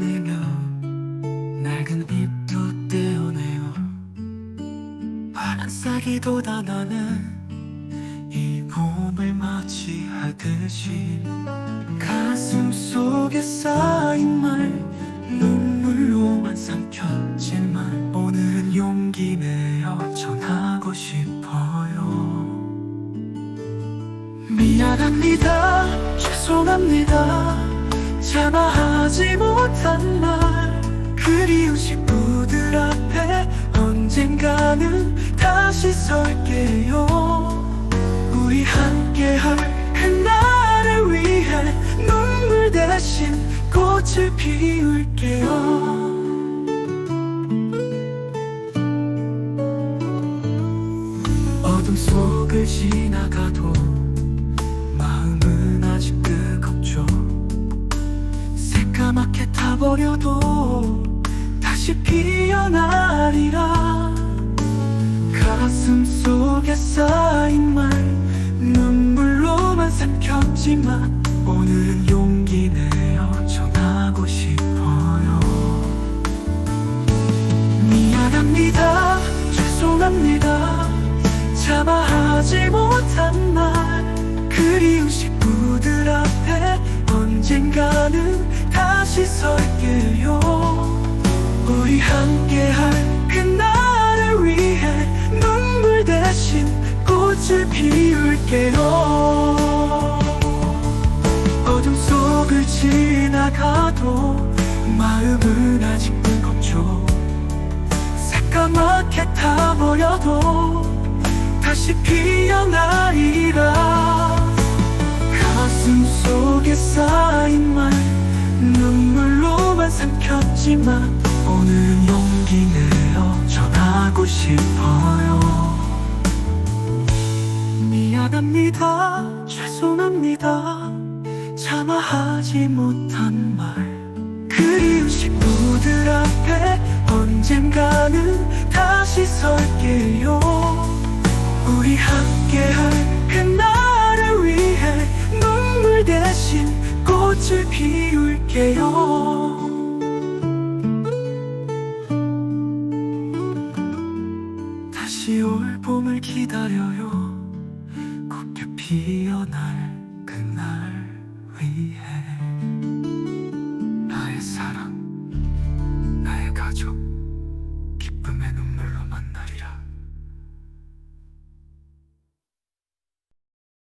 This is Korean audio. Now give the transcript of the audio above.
흘리며 낡은 잎도 떼어내요. 파란 싹이 돋아나는 이 봄을 맞이하듯이 가슴 속에 쌓인 말 눈물로만 삼켰지만 오늘은 용기 내어 전하고 싶어요. 미안합니다. 죄송합니다 참아 하지 못한 말 그리운 식구들 앞에 언젠가는 다시 설게요. 우리 함께 할 그날을 위해 눈물 대신 꽃을 피울게요 버려도 다시 피어나리라. 가슴 속에 쌓인 말 눈물로만 삼켰지만 오늘은 용기 내어 전하고 싶어요. 미안합니다. 죄송합니다. 참아하지 못한 날 그리운 식 설게요. 우리 함께할 그날을 위해 눈물 대신 꽃을 피울게요. 어둠 속을 지나가도 마음은 아직 뜨겁죠 새까맣게 타버려도 다시 피어나리라. 가슴 속에 쌓인 말 눈물로만 삼켰지만 오늘은 용기 내어 전하고 싶어요. 미안합니다. 죄송합니다. 참아하지 못한 말. 그리운 식구들 앞에 언젠가는 다시 설게요. 우리 함께할 그날을 위해 눈물 대신 꽃을 피울게요 기다려요. 꽃게 피어날 그날 위해.